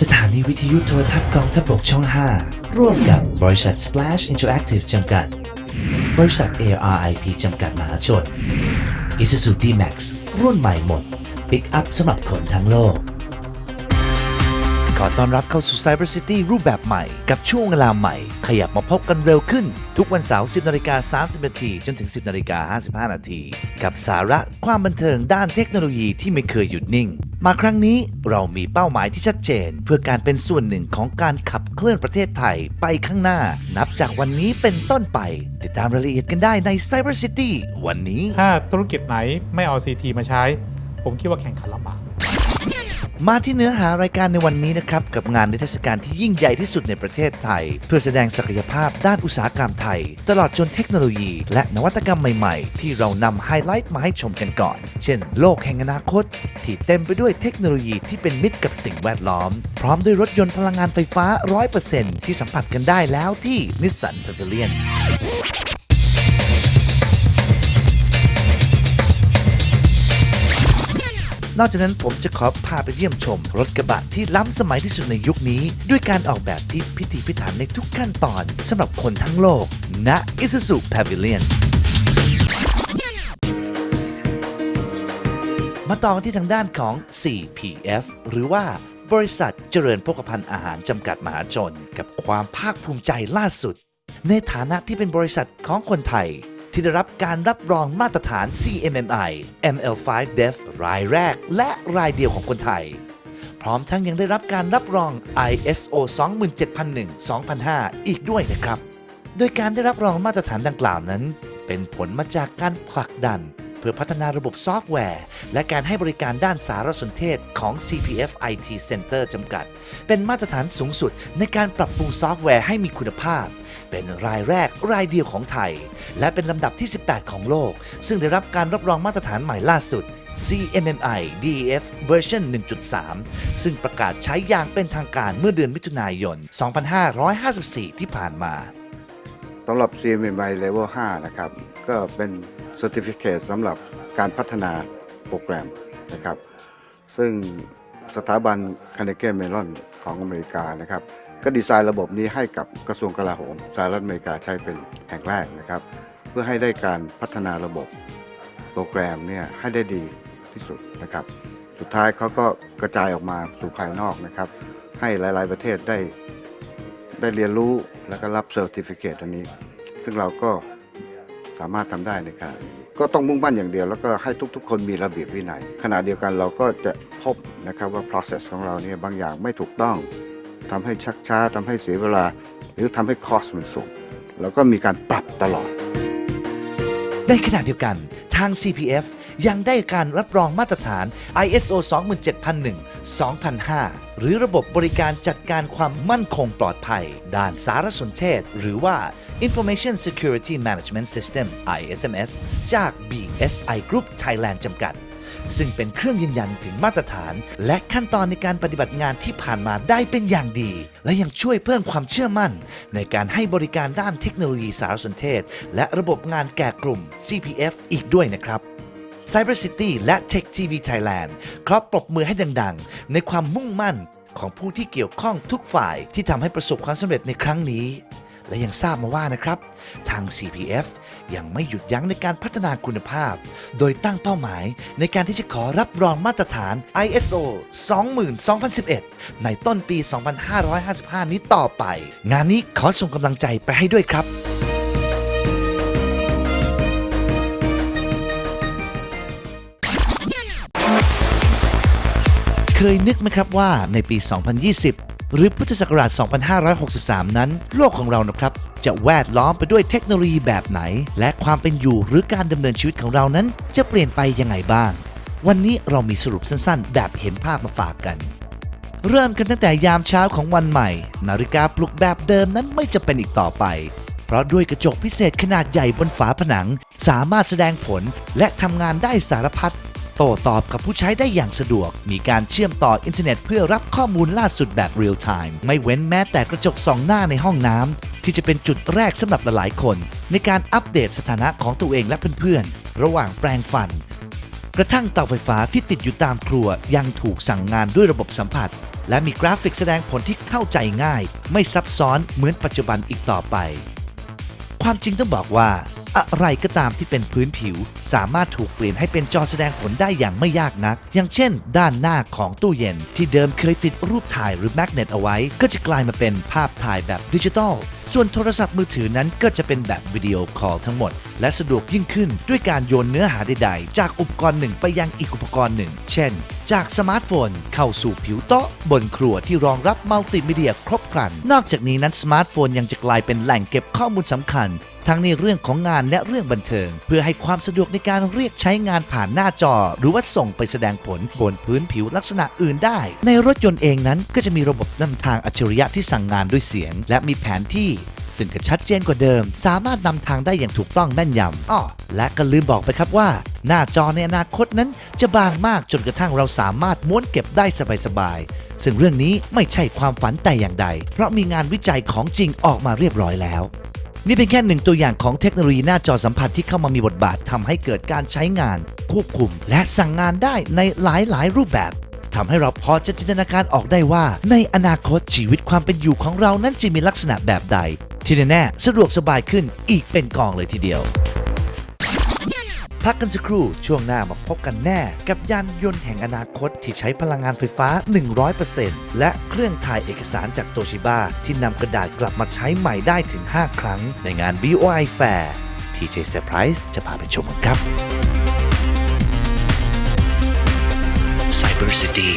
สถานีวิทยุโทรทัศน์กองทัพบกช่อง 5 ร่วมกับบริษัท Splash Interactive จำกัด บริษัท ARIP จำกัดมหาชน Isuzu D-Max รุ่นใหม่หมด ปิกอัพสำหรับคนทั้งโลก ขอต้อนรับเข้าสู่ Cyber City รูปแบบใหม่ กับช่วงเวลาใหม่ ขยับมาพบกันเร็วขึ้น ทุกวันเสาร์ 10นาฬิกา30นาทีจนถึง 10นาฬิกา55นาทีกับสาระความบันเทิงด้านเทคโนโลยีที่ไม่เคยหยุดนิ่ง มาครั้งนี้เรามีเป้าหมายที่ชัดเจน เพื่อการเป็นส่วนหนึ่งของการขับเคลื่อนประเทศไทยไปข้างหน้า นับจากวันนี้เป็นต้นไป ติดตามรายละเอียดกันได้ใน Cyber City วันนี้ ถ้าธุรกิจไหนไม่เอา CT มาใช้ ผมคิดว่าแข่งขันลำบาก มาที่เนื้อหารายการในวันนี้นะครับ กับงานนิทรรศการที่ยิ่งใหญ่ที่สุดในประเทศไทย เพื่อแสดงศักยภาพด้านอุตสาหกรรมไทย ตลอดจนเทคโนโลยี และนวัตกรรมใหม่ๆ ที่เรานำไฮไลท์มาให้ชมกันก่อน เช่น โลกแห่งอนาคต ที่เต็มไปด้วยเทคโนโลยีที่เป็นมิตรกับสิ่งแวดล้อม พร้อมด้วยรถยนต์พลังงานไฟฟ้า 100%ที่สัมผัสกันได้แล้วที่นิสสัน p a v i l i o นอกจากนั้นผมจะขอพาไปเยี่ยมชม รถกระบะที่ล้ำสมัยที่สุดในยุคนี้ ด้วยการออกแบบที่พิถีพิถันในทุกขั้นตอนสำหรับคนทั้งโลกณ Isuzu Pavilion มาต่อกันที่ทางด้านของ CPF หรือว่าบริษัทเจริญโภคภัณฑ์อาหารจำกัดมหาชน กับความภาคภูมิใจล่าสุด ในฐานะที่เป็นบริษัทของคนไทย ที่ได้รับการรับรองมาตรฐาน CMMI ML5 DEF รายแรก และรายเดียวของคนไทย พร้อมทั้งยังได้รับการรับรอง ISO 27001-2005 อีกด้วยนะครับ โดยการได้รับรองมาตรฐานดังกล่าวนั้น เป็นผลมาจากการผลักดัน เพื่อพัฒนาระบบซอฟต์แวร์ และการให้บริการด้านสารสนเทศของ CPF IT Center จำกัด เป็นมาตรฐานสูงสุดในการปรับปรุงซอฟต์แวร์ให้มีคุณภาพ เป็นรายแรกรายเดียวของไทย และเป็นลำดับที่ 18 ของโลก ซึ่งได้รับการรับรองมาตรฐานใหม่ล่าสุด CMMI DEF version 1.3 ซึ่งประกาศใช้อย่างเป็นทางการเมื่อเดือนมิถุนายน 2554 ที่ผ่านมา สำหรับ CMMI Level 5 นะครับ ก็เป็น Certificate สำหรับการพัฒนาโปรแกรมนะครับ ซึ่งสถาบันคา n นเก m เมลอนของอเมริกานะครับ ก็ดีไซน์ระบบนี้ให้กับกระทรวงกลาโหมสหรัฐอเมริกาใช้เป็นแห่งแรกนะครับ เพื่อให้ได้การพัฒนาระบบโปรแกรมเนี่ยให้ได้ดีที่สุดนะครับ สุดท้ายเขาก็กระจายออกมาสู่ภายนอกนะครับ ให้หลาย ๆ ประเทศได้ได้เรียนรู้แล้วก็รับเซอร์ติฟิเคตอันนี้ ซึ่งเราก็สามารถทำได้ในขณะนี้ก็ต้องมุ่งมั่นอย่างเดียว แล้วก็ให้ทุกๆ คนมีระเบียบวินัย ขณะเดียวกันเราก็จะพบนะครับว่า process ของเราเนี่ยบางอย่างไม่ถูกต้องทำให้ชักช้าทำให้เสียเวลา หรือทำให้คอสมันสูงแล้วก็มีการปรับตลอด ในขณะเดียวกันทาง CPF ยังได้การรับรองมาตรฐาน ISO 27001-2005 หรือระบบบริการจัดการความมั่นคงปลอดภัย ด้านสารสนเทศ หรือว่า Information Security Management System ISMS จาก BSI Group Thailand จำกัด ซึ่งเป็นเครื่องยืนยันถึงมาตรฐาน และขั้นตอนในการปฏิบัติงานที่ผ่านมาได้เป็นอย่างดี และยังช่วยเพิ่มความเชื่อมั่น ในการให้บริการด้านเทคโนโลยีสารสนเทศ และระบบงานแก่กลุ่ม CPF อีกด้วยนะครับ Cyber City และ Tech TV Thailand ขอปรบมือให้ดังๆ ในความมุ่งมั่นของผู้ที่เกี่ยวข้องทุกฝ่ายที่ทำให้ประสบความสำเร็จในครั้งนี้ และยังทราบมาว่านะครับ ทาง CPF ยังไม่หยุดยั้งในการพัฒนาคุณภาพ โดยตั้งเป้าหมายในการที่จะขอรับรองมาตรฐาน ISO 20000ในต้นปี 2555 นี้ต่อไป งานนี้ขอส่งกำลังใจไปให้ด้วยครับ เคยนึกไหมครับว่าในปี 2020 หรือพุทธศักราช 2563 นั้น โลกของเรานะครับ จะแวดล้อมไปด้วยเทคโนโลยีแบบไหน และความเป็นอยู่หรือการดำเนินชีวิตของเรานั้น จะเปลี่ยนไปยังไงบ้าง วันนี้เรามีสรุปสั้นๆ แบบเห็นภาพมาฝากกัน เริ่มกันตั้งแต่ยามเช้าของวันใหม่ นาฬิกาปลุกแบบเดิมนั้นไม่จะเป็นอีกต่อไปเพราะด้วยกระจกพิเศษขนาดใหญ่บนฝาผนัง สามารถแสดงผลและทำงานได้สารพัด โต้ตอบกับผู้ใช้ได้อย่างสะดวก มีการเชื่อมต่ออินเทอร์เน็ตเพื่อรับข้อมูลล่าสุดแบบเรียลไทม์ไม่เว้นแม้แต่กระจกสองหน้าในห้องน้ำที่จะเป็นจุดแรกสำหรับหลายๆคน ในการอัปเดตสถานะของตัวเองและเพื่อนๆ ระหว่างแปรงฟัน กระทั่งเตาไฟฟ้าที่ติดอยู่ตามครัวยังถูกสั่งงานด้วยระบบสัมผัส และมีกราฟิกแสดงผลที่เข้าใจง่าย ไม่ซับซ้อนเหมือนปัจจุบันอีกต่อไป ความจริงต้องบอกว่า อะไรก็ตามที่เป็นพื้นผิว สามารถถูกเปลี่ยนให้เป็นจอแสดงผลได้อย่างไม่ยากนัก อย่างเช่น ด้านหน้าของตู้เย็น ที่เดิมเคยติดรูปถ่ายหรือแมกเนตเอาไว้ ก็จะกลายมาเป็นภาพถ่ายแบบดิจิทัล ส่วนโทรศัพท์มือถือนั้นก็จะเป็นแบบวิดีโอคอลทั้งหมด และสะดวกยิ่งขึ้นด้วยการโยนเนื้อหาใดๆ จากอุปกรณ์หนึ่งไปยังอีกอุปกรณ์หนึ่ง เช่น จากสมาร์ทโฟนเข้าสู่ผิวโต๊ะ บนครัวที่รองรับมัลติมีเดียครบครัน นอกจากนี้นั้นสมาร์ทโฟนยังจะกลายเป็นแหล่งเก็บข้อมูลสำคัญ ทั้งในเรื่องของงานและเรื่องบันเทิง เพื่อให้ความสะดวกในการเรียกใช้งานผ่านหน้าจอ หรือว่าส่งไปแสดงผลบนพื้นผิวลักษณะอื่นได้ ในรถยนต์เองนั้นก็จะมีระบบนำทางอัจฉริยะที่สั่งงานด้วยเสียง และมีแผนที่ซึ่งก็ชัดเจนกว่าเดิม สามารถนำทางได้อย่างถูกต้องแม่นยำอ้อและก็ลืมบอกไปครับว่า หน้าจอในอนาคตนั้น จะบางมากจนกระทั่งเราสามารถม้วนเก็บได้สบายๆ ซึ่งเรื่องนี้ไม่ใช่ความฝันแต่อย่างใด เพราะมีงานวิจัยของจริงออกมาเรียบร้อยแล้ว นี่เป็นแค่หนึ่งตัวอย่างของเทคโนโลยีหน้าจอสัมผัสที่เข้ามามีบทบาททำให้เกิดการใช้งาน ควบคุม และสั่งงานได้ในหลายๆ รูปแบบทำให้เราพอจะจินตนาการออกได้ว่า ในอนาคตชีวิตความเป็นอยู่ของเรานั้นจะมีลักษณะแบบใด ที่แน่ๆสะดวกสบายขึ้นอีกเป็นกองเลยทีเดียว พักกันสักครู่ช่วงหน้ามาพบกันแน่ กับยานยนต์แห่งอนาคตที่ใช้พลังงานไฟฟ้า 100%และเครื่องถ่ายเอกสารจากโตชิบาที่นำกระดาษกลับมาใช้ใหม่ได้ถึง 5 ครั้ง ในงาน BOI Fair ที่ J Surprise จะพาไปชมกันครับ Cyber City